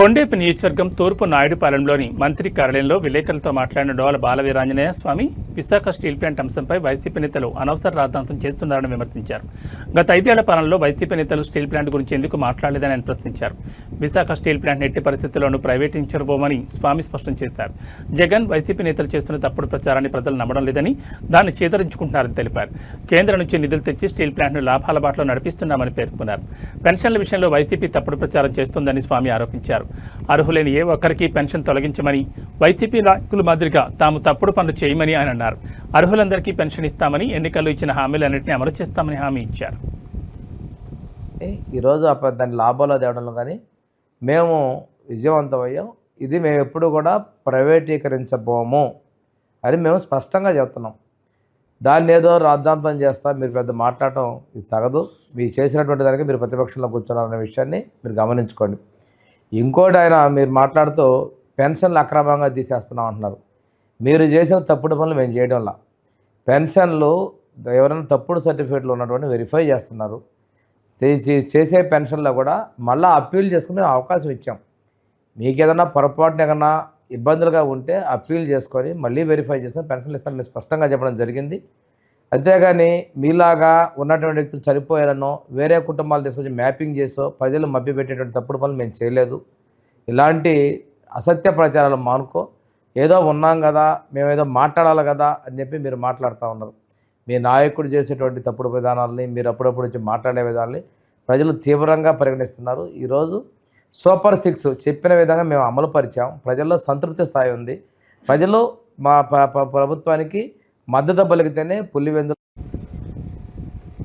కొండేపు నియోజకవర్గం తూర్పు నాయుడుపాలెంలోని మంత్రి కార్యాలయంలో విలేకరులతో మాట్లాడిన డోల బాలవీరాంజనేయ స్వామి విశాఖ స్టీల్ ప్లాంట్ అంశంపై వైసీపీ నేతలు అనవసర రాద్ధాంతం చేస్తున్నారని విమర్శించారు. గత ఐదేళ్ళ పాలనలో వైసీపీ నేతలు స్టీల్ ప్లాంట్ గురించి ఎందుకు మాట్లాడలేదని ఆయన ప్రశ్నించారు. విశాఖ స్టీల్ ప్లాంట్ ఎట్టి పరిస్థితుల్లోనూ ప్రైవేటించబోమని స్వామి స్పష్టం చేశారు. జగన్ వైసీపీ నేతలు చేస్తున్న తప్పుడు ప్రచారాన్ని ప్రజలు నమ్మడం లేదని దాన్ని చేదరించుకుంటున్నారని తెలిపారు. కేంద్రం నుంచి నిధులు తెచ్చి స్టీల్ ప్లాంట్ను లాభాల బాటలో నడిపిస్తున్నామని పేర్కొన్నారు. పెన్షన్ల విషయంలో వైసీపీ తప్పుడు ప్రచారం చేస్తోందని స్వామి ఆరోపించారు. అర్హులైన ఏ ఒక్కరికి పెన్షన్ తొలగించమని వైసీపీ నాయకుల మాదిరిగా తాము తప్పుడు పనులు చేయమని ఆయన అన్నారు. అర్హులందరికీ పెన్షన్ ఇస్తామని ఎన్నికల్లో ఇచ్చిన హామీలన్నింటినీ అమలు చేస్తామని హామీ ఇచ్చారు. ఈరోజు అప్పుడు దాన్ని లాభాలు తేవడంలో కానీ మేము విజయవంతమయ్యాం ఇది మేము ఎప్పుడు కూడా ప్రైవేటీకరించబోము అని మేము స్పష్టంగా చెప్తున్నాం. దాన్ని ఏదో రాద్ధాంతం చేస్తా మీరు పెద్ద మాట్లాడటం ఇది తగదు. మీరు చేసినటువంటి దానికి మీరు ప్రతిపక్షంలో కూర్చున్నారనే విషయాన్ని మీరు గమనించుకోండి. ఇంకోటి ఆయన మీరు మాట్లాడుతూ పెన్షన్లు అక్రమంగా తీసేస్తున్నాం అంటున్నారు. మీరు చేసిన తప్పుడు పనులు మేము చేయడంలా పెన్షన్లు ఎవరైనా తప్పుడు సర్టిఫికేట్లు ఉన్నటువంటి వెరిఫై చేస్తున్నారు. చేసే పెన్షన్లో కూడా మళ్ళీ అప్పీల్ చేసుకునే అవకాశం ఇచ్చాం. మీకు ఏదైనా పొరపాటున ఏదైనా ఇబ్బందులుగా ఉంటే అప్పీల్ చేసుకొని మళ్ళీ వెరిఫై చేసిన పెన్షన్లు ఇస్తాం మీరు స్పష్టంగా చెప్పడం జరిగింది. అంతేగాని మీలాగా ఉన్నటువంటి వ్యక్తులు చనిపోయారనో వేరే కుటుంబాలు తీసుకొచ్చి మ్యాపింగ్ చేసో ప్రజలు మభ్యపెట్టేటువంటి తప్పుడు పనులు మేము చేయలేదు. ఇలాంటి అసత్య ప్రచారాలు మానుకో. ఏదో ఉన్నాం కదా మేము ఏదో మాట్లాడాలి కదా అని చెప్పి మీరు మాట్లాడుతూ ఉన్నారు. మీ నాయకుడు చేసేటువంటి తప్పుడు విధానాలని మీరు అప్పుడప్పుడు వచ్చి మాట్లాడే విధానాన్ని ప్రజలు తీవ్రంగా పరిగణిస్తున్నారు. ఈరోజు సూపర్ సిక్స్ చెప్పిన విధంగా మేము అమలు పరిచాం ప్రజల్లో సంతృప్తి స్థాయి ఉంది. ప్రజలు మా ప- ప్రభుత్వానికి మద్దతు పలికితేనే పులివెందులు